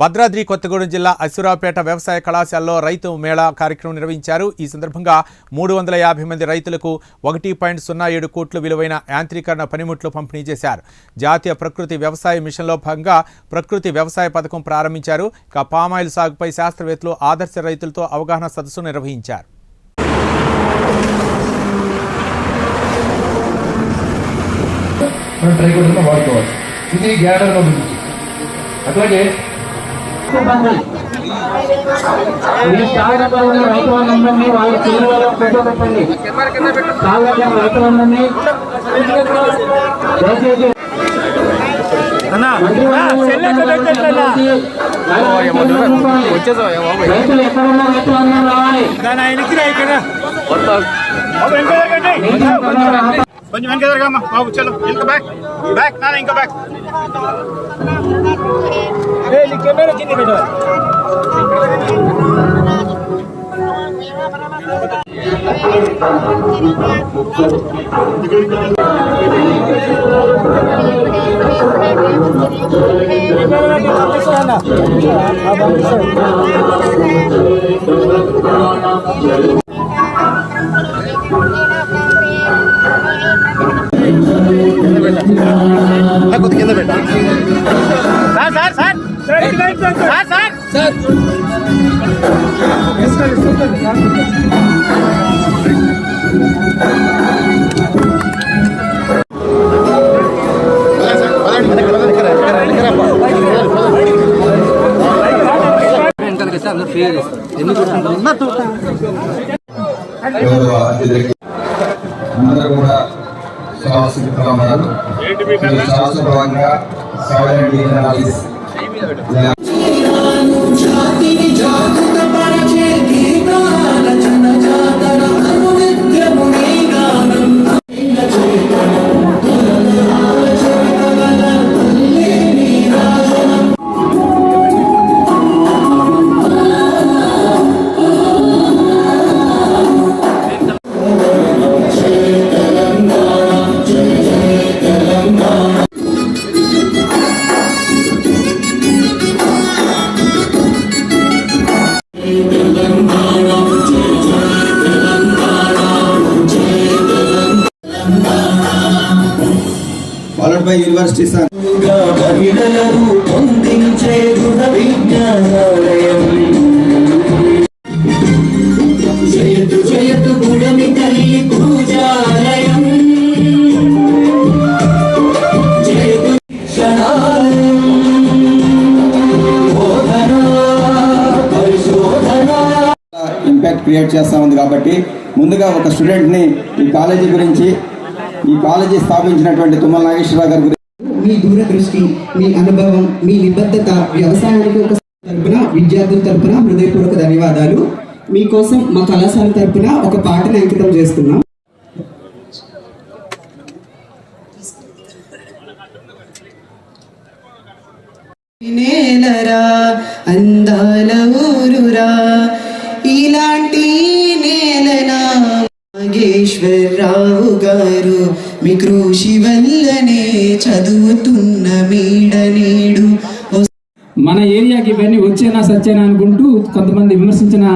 భద్రాద్రి కొత్తగూడెం జిల్లా అసురాపేట వ్యవసాయ కళాశాలలో రైతు మేళా కార్యక్రమం నిర్వహించారు. ఈ సందర్భంగా మూడు వందల యాభై మంది రైతులకు ఒకటి పాయింట్ సున్నా ఏడు కోట్లు విలువైన యాంత్రీకరణ పనిముట్లు పంపిణీ చేశారు. జాతీయ ప్రకృతి వ్యవసాయ మిషన్లో భాగంగా ప్రకృతి వ్యవసాయ పథకం ప్రారంభించారు. ఇక పామాయిల్ సాగుపై శాస్త్రవేత్తలు ఆదర్శ రైతులతో అవగాహన సదస్సు నిర్వహించారు. మనం వాడుకోవాలి. ఇది గ్యాడర్ అట్లాగే సిబ్బంది మీ స్థాయిలో ఉన్న రైతులందరినీ వాళ్ళ పిల్లలలో పెట్టబెట్టండి పెట్టండి రైతులందరినీ దయచేసి రైతులు ఎక్కడున్నా రైతులందరూ రావాలి కొంచెం వెనక జరగమ్మా బాబు చలో ఇంకా బ్యాక్ బ్యాక్ నాన్న ఇంకా బ్యాక్ కొద్ది కింద పెట్ట sir sir sir sir sir sir గౌరవ అతిథులకి అందరూ కూడా శ్వాసగా ఉన్నారు ఈ శ్వాసభాగంగా silent Amin öyle. Followed by university sir జయతు జయతు గుడమి తల్లి పూజాలయం ఇంపాక్ట్ క్రియేట్ చేస్తా ఉంది కాబట్టి ముందుగా ఒక స్టూడెంట్ని ఈ కాలేజీ గురించి ఈ కాలేజీ స్థాపించినటువంటి తుమ్మల నాగేశ్వరరావు గారి గురించి మీ దూరదృష్టి మీ అనుభవం మీ నిబద్ధత వ్యవసాయానికి ఒక తరపున విద్యార్థుల తరపున హృదయపూర్వక ధన్యవాదాలు. మీకోసం మా కళాశాల తరపున ఒక పాటను అంకితం చేస్తున్నాం. నేలరా అందాల ఊరురా నాగేశ్వరరావు గారు మీ కృషి వల్లనే చదువుతున్న మీడ నీడు. మన ఏరియాకి ఇవన్నీ వచ్చేనా సచ్చేనా అనుకుంటూ కొంతమంది విమర్శించిన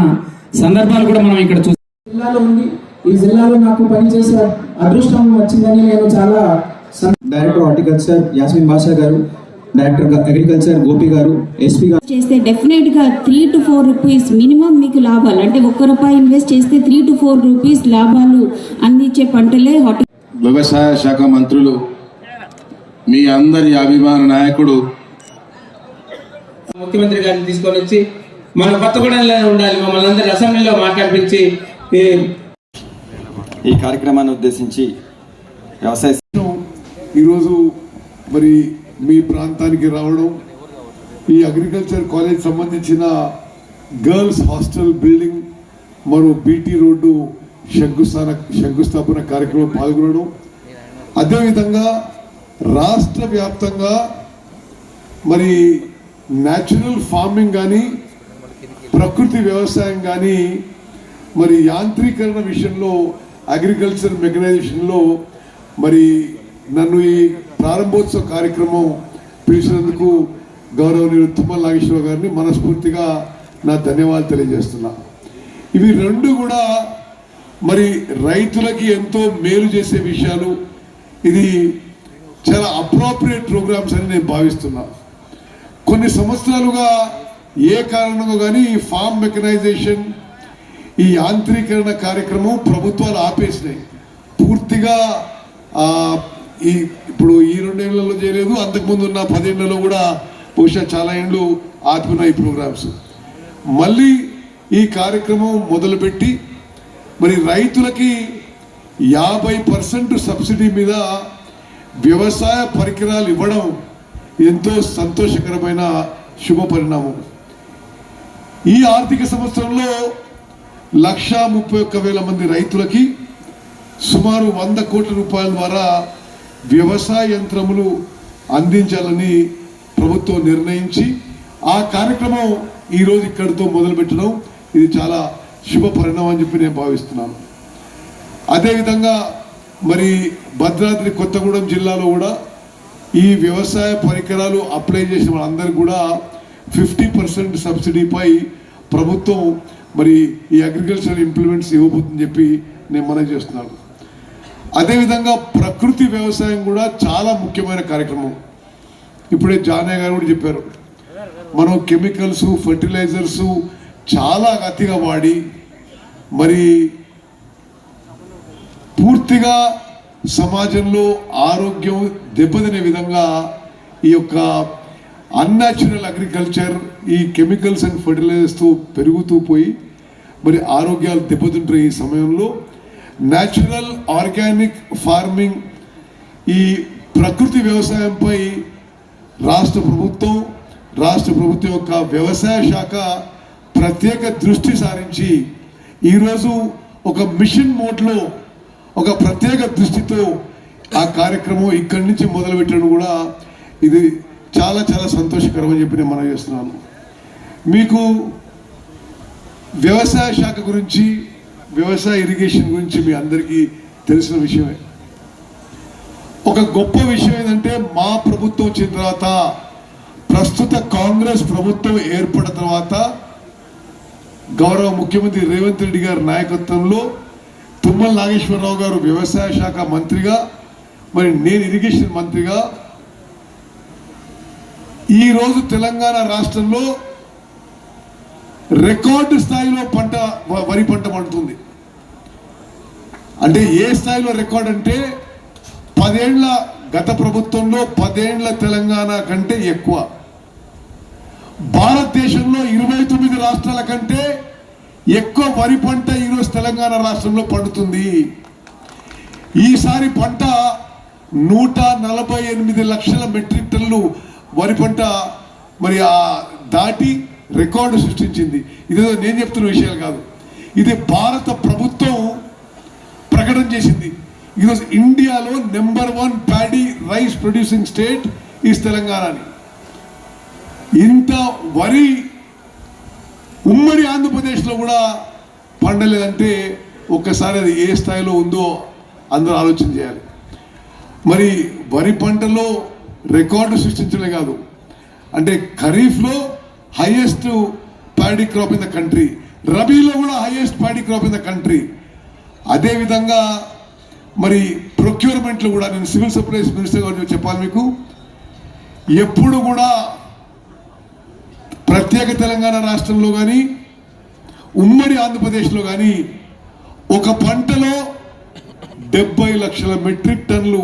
సందర్భాలు కూడా మనం ఇక్కడ చూస్తాం. జిల్లాలో ఉంది. ఈ జిల్లాలో నాకు పనిచేసే అదృష్టం వచ్చిందని నేను చాలా డైరెక్టర్ హార్టికల్చర్ యాస్మిన్ బాషా గారు డైరెక్టర్ అగ్రికల్చర్ గోపి గారు ఎస్పీ గారు చేస్తే డెఫినెట్గా three to four rupees minimum మీకు లాభాలు. అంటే ఒక్క రూపాయి ఇన్వెస్ట్ చేస్తే త్రీ టు ఫోర్ రూపీస్ లాభాలు అందించే పంటలే హార్టి వ్యవసాయ శాఖ మంత్రులు మీ అందరి అభిమాన నాయకుడు. ముఖ్యమంత్రి గారిని తీసుకొని వచ్చి మన కొత్తగూడెంలో ఉండాలి. మమ్మల్ని అందరి అసెంబ్లీలో మాట్లాడిపించి ఈ ఈ కార్యక్రమాన్ని ఉద్దేశించి వ్యవసాయ ఈరోజు మరి మీ ప్రాంతానికి రావడం ఈ అగ్రికల్చర్ కాలేజ్ సంబంధించిన గర్ల్స్ హాస్టల్ బిల్డింగ్ మరో బీటీ రోడ్డు శంకుస్థాన శంకుస్థాపన కార్యక్రమం పాల్గొనడం. అదేవిధంగా రాష్ట్ర వ్యాప్తంగా మరి న్యాచురల్ ఫార్మింగ్ కానీ ప్రకృతి వ్యవసాయం కానీ మరి యాంత్రీకరణ విషయంలో అగ్రికల్చర్ మెకనైజేషన్లో మరి నన్ను ఈ ప్రారంభోత్సవ కార్యక్రమం పిలిచినందుకు గౌరవనీయులు తుమ్మల నాగేశ్వర గారిని మనస్ఫూర్తిగా నా ధన్యవాదాలు తెలియజేస్తున్నా. ఇవి రెండు కూడా మరి రైతులకి ఎంతో మేలు చేసే విషయాలు. ఇది చాలా అప్రోప్రియేట్ ప్రోగ్రామ్స్ అని నేను భావిస్తున్నా. కొన్ని సంవత్సరాలుగా ఏ కారణంగా కానీ ఈ ఫామ్ మెకనైజేషన్ ఈ యాంత్రీకరణ కార్యక్రమం ప్రభుత్వాలు ఆపేసినాయి. పూర్తిగా ఈ ఇప్పుడు ఈ రెండేళ్ళలో చేయలేదు. అంతకుముందు ఉన్న పదేళ్ళలో కూడా బహుశా చాలా ఏళ్ళు ఆపుకున్నాయి ప్రోగ్రామ్స్. మళ్ళీ ఈ కార్యక్రమం మొదలుపెట్టి మరి రైతులకి యాభై పర్సెంట్ సబ్సిడీ మీద వ్యవసాయ పరికరాలు ఇవ్వడం ఎంతో సంతోషకరమైన శుభ పరిణామం. ఈ ఆర్థిక సంవత్సరంలో లక్షా ముప్పై ఒక్క వేల మంది రైతులకి సుమారు వంద కోట్ల రూపాయల ద్వారా వ్యవసాయ యంత్రములు అందించాలని ప్రభుత్వం నిర్ణయించి ఆ కార్యక్రమం ఈరోజు ఇక్కడితో మొదలుపెట్టడం ఇది చాలా శుభ పరిణామం అని చెప్పి నేను భావిస్తున్నాను. అదేవిధంగా మరి భద్రాద్రి కొత్తగూడెం జిల్లాలో కూడా ఈ వ్యవసాయ పరికరాలు అప్లై చేసిన వాళ్ళందరికీ కూడా ఫిఫ్టీ పర్సెంట్ సబ్సిడీపై ప్రభుత్వం మరి ఈ అగ్రికల్చర్ ఇంప్లిమెంట్స్ ఇవ్వబోతుందని చెప్పి నేను మనం చేస్తున్నాను. అదేవిధంగా ప్రకృతి వ్యవసాయం కూడా చాలా ముఖ్యమైన కార్యక్రమం. ఇప్పుడే జానయ్య గారు కూడా చెప్పారు. మనం కెమికల్స్ ఫర్టిలైజర్స్ చాలా అతిగా వాడి మరి పూర్తిగా సమాజంలో ఆరోగ్యం దెబ్బతినే విధంగా ఈ యొక్క అన్యాచురల్ అగ్రికల్చర్ ఈ కెమికల్స్ అండ్ ఫర్టిలైజర్స్తో పెరుగుతూ పోయి మరి ఆరోగ్యాలు దెబ్బతింటున్న ఈ సమయంలో న్యాచురల్ ఆర్గానిక్ ఫార్మింగ్ ఈ ప్రకృతి వ్యవసాయంపై రాష్ట్ర ప్రభుత్వం రాష్ట్ర ప్రభుత్వం యొక్క వ్యవసాయ శాఖ ప్రత్యేక దృష్టి సారించి ఈరోజు ఒక మిషన్ మోడ్లో ఒక ప్రత్యేక దృష్టితో ఆ కార్యక్రమం ఇక్కడి నుంచి మొదలుపెట్టడం కూడా ఇది చాలా చాలా సంతోషకరం అని చెప్పి నేను మనం చేస్తున్నాను. మీకు వ్యవసాయ శాఖ గురించి వ్యవసాయ ఇరిగేషన్ గురించి మీ అందరికీ తెలిసిన విషయమే. ఒక గొప్ప విషయం ఏంటంటే మా ప్రభుత్వం వచ్చిన తర్వాత ప్రస్తుత కాంగ్రెస్ ప్రభుత్వం ఏర్పడిన తర్వాత గౌరవ ముఖ్యమంత్రి రేవంత్ రెడ్డి గారి నాయకత్వంలో తుమ్మల నాగేశ్వరరావు గారు వ్యవసాయ శాఖ మంత్రిగా మరి నేను ఇరిగేషన్ మంత్రిగా ఈ రోజు తెలంగాణ రాష్ట్రంలో రికార్డు స్థాయిలో పంట వరి పంట పండుతుంది. అంటే ఏ స్థాయిలో రికార్డ్ అంటే పదేళ్ళ గత ప్రభుత్వంలో పదేళ్ళ తెలంగాణ కంటే ఎక్కువ. భారతదేశంలో ఇరవై తొమ్మిది రాష్ట్రాల కంటే ఎక్కువ వరి పంట ఈరోజు తెలంగాణ రాష్ట్రంలో పండుతుంది. ఈసారి పంట నూట నలభై ఎనిమిది లక్షల మెట్రిక్ టన్నులు వరి పంట మరి ఆ దాటి రికార్డు సృష్టించింది. ఇదేదో నేను చెప్తున్న విషయాలు కాదు. ఇది భారత ప్రభుత్వం ప్రకటన చేసింది. ఈరోజు ఇండియాలో number one paddy rice producing state is Telangana అని ఇంత వరి ఉమ్మడి ఆంధ్రప్రదేశ్లో కూడా పండలేదంటే ఒక్కసారి అది ఏ స్థాయిలో ఉందో అందరూ ఆలోచన చేయాలి. మరి వరి పంటలో రికార్డు సృష్టించడమే కాదు. అంటే ఖరీఫ్లో highest paddy crop in the country రబీలో కూడా highest paddy crop in the country అదేవిధంగా మరి ప్రొక్యూర్మెంట్లో కూడా నేను సివిల్ సప్లైస్ మినిస్టర్ గారు చెప్పాలి మీకు. ఎప్పుడు కూడా ప్రత్యేక తెలంగాణ రాష్ట్రంలో కానీ ఉమ్మడి ఆంధ్రప్రదేశ్లో కానీ ఒక పంటలో డెబ్బై లక్షల మెట్రిక్ టన్నులు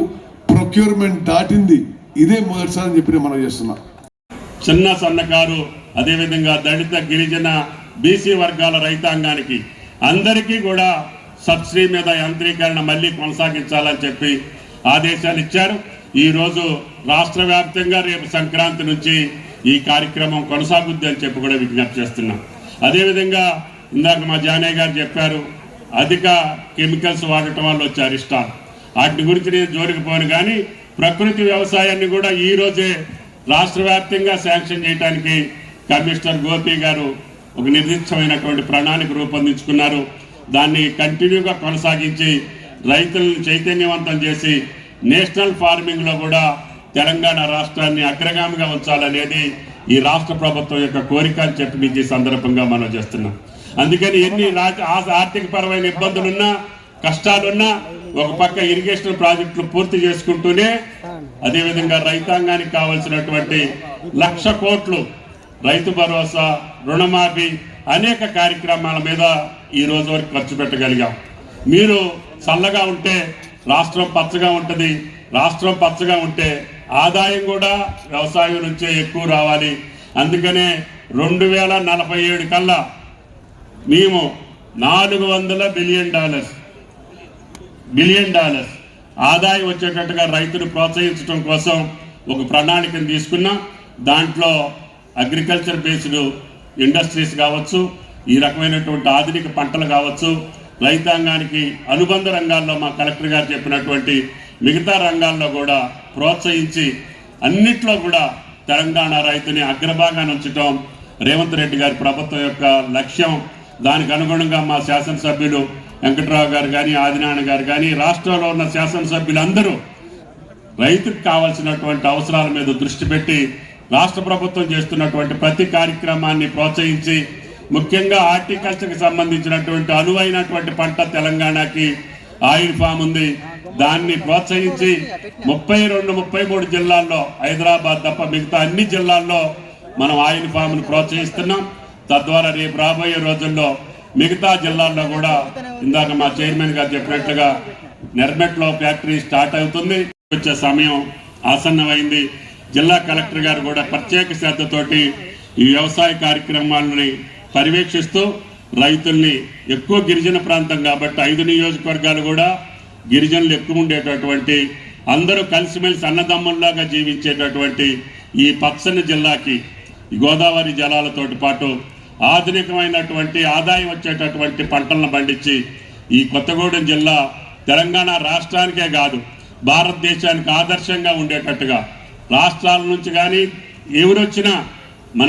ప్రొక్యూర్మెంట్ దాటింది. ఇదే మొదటిసారి అని చెప్పి మనం చేస్తున్నాం. చిన్న సన్నకారు అదేవిధంగా దళిత గిరిజన బీసీ వర్గాల రైతాంగానికి అందరికీ కూడా సబ్సిడీ మీద యంత్రీకరణ మళ్ళీ కొనసాగించాలని చెప్పి ఆదేశాలు ఇచ్చారు. ఈరోజు రాష్ట్ర వ్యాప్తంగా రేపు సంక్రాంతి నుంచి ఈ కార్యక్రమం కొనసాగుద్ది అని చెప్పి కూడా విజ్ఞప్తి చేస్తున్నాం. అదేవిధంగా ఇందాక మా జానయ్య గారు చెప్పారు అధిక కెమికల్స్ వాడటం వల్ల వచ్చే అరిష్టాలు వాటి గురించి నేను జోరికిపోను కానీ ప్రకృతి వ్యవసాయాన్ని కూడా ఈ రోజే రాష్ట్ర వ్యాప్తంగా శాంక్షన్ చేయడానికి కమిషనర్ గోపి గారు ఒక నిర్దిష్టమైనటువంటి ప్రణాళిక రూపొందించుకున్నారు. దాన్ని కంటిన్యూగా కొనసాగించి రైతులను చైతన్యవంతం చేసి నేషనల్ ఫార్మింగ్లో కూడా తెలంగాణ రాష్ట్రాన్ని అగ్రగామిగా ఉంచాలనేది ఈ రాష్ట్ర ప్రభుత్వం యొక్క కోరిక అని చెప్పి మీకు సందర్భంగా మనం చేస్తున్నాం. అందుకని ఎన్ని ఆ- ఆర్థిక పరమైన ఇబ్బందులున్నా కష్టాలున్నా ఒక పక్క ఇరిగేషన్ ప్రాజెక్టులు పూర్తి చేసుకుంటూనే అదేవిధంగా రైతాంగానికి కావలసినటువంటి లక్ష కోట్లు రైతు భరోసా రుణమాఫీ అనేక కార్యక్రమాల మీద ఈ రోజు వరకు ఖర్చు పెట్టగలిగాం. మీరు చల్లగా ఉంటే రాష్ట్రం పచ్చగా ఉంటుంది. రాష్ట్రం పచ్చగా ఉంటే ఆదాయం కూడా వ్యవసాయం నుంచే ఎక్కువ రావాలి. అందుకనే రెండు వేల నలభై ఏడు కల్లా మేము నాలుగు వందల బిలియన్ డాలర్స్ బిలియన్ డాలర్స్ ఆదాయం వచ్చేటట్టుగా రైతును ప్రోత్సహించడం కోసం ఒక ప్రణాళికను తీసుకున్నాం. దాంట్లో అగ్రికల్చర్ బేస్డ్ ఇండస్ట్రీస్ కావచ్చు ఈ రకమైనటువంటి ఆధునిక పంటలు కావచ్చు రైతాంగానికి అనుబంధ రంగాల్లో మా కలెక్టర్ గారు చెప్పినటువంటి మిగతా రంగాల్లో కూడా ప్రోత్సహించి అన్నిట్లో కూడా తెలంగాణ రైతుని అగ్రభాగాన్ని ఉంచడం రేవంత్ రెడ్డి గారి ప్రభుత్వం యొక్క లక్ష్యం. దానికి అనుగుణంగా మా శాసనసభ్యులు వెంకట్రావు గారు కానీ ఆదినారాయణ గారు కానీ రాష్ట్రంలో ఉన్న శాసనసభ్యులందరూ రైతుకు కావాల్సినటువంటి అవసరాల మీద దృష్టి పెట్టి రాష్ట్ర ప్రభుత్వం చేస్తున్నటువంటి ప్రతి కార్యక్రమాన్ని ప్రోత్సహించి ముఖ్యంగా హార్టికల్చర్కి సంబంధించినటువంటి అనువైనటువంటి పంట తెలంగాణకి ఆయిల్ ఫామ్ ఉంది. దాన్ని ప్రోత్సహించి ముప్పై రెండు ముప్పై మూడు జిల్లాల్లో హైదరాబాద్ తప్ప మిగతా అన్ని జిల్లాల్లో మనం ఆయిల్ ఫామ్ను ప్రోత్సహిస్తున్నాం. తద్వారా రేపు రాబోయే రోజుల్లో మిగతా జిల్లాల్లో కూడా ఇందాక మా చైర్మన్ గారు చెప్పినట్లుగా నెర్మెట్లో ఫ్యాక్టరీ స్టార్ట్ అవుతుంది. వచ్చే సమయం ఆసన్నమైంది. జిల్లా కలెక్టర్ గారు కూడా ప్రత్యేక శ్రద్ధతోటి ఈ వ్యవసాయ కార్యక్రమాలని పర్యవేక్షిస్తూ రైతుల్ని ఎక్కువ గిరిజన ప్రాంతం కాబట్టి ఐదు నియోజకవర్గాలు కూడా గిరిజనులు ఎక్కువ ఉండేటటువంటి అందరూ కలిసిమెలిసి అన్నదమ్ముల్లాగా జీవించేటటువంటి ఈ పచ్చని జిల్లాకి గోదావరి జలాలతోటి పాటు ఆధునికమైనటువంటి ఆదాయం వచ్చేటటువంటి పంటలను పండించి ఈ కొత్తగూడెం జిల్లా తెలంగాణ రాష్ట్రానికే కాదు భారతదేశానికి ఆదర్శంగా ఉండేటట్టుగా రాష్ట్రాల నుంచి కానీ ఎవరొచ్చినా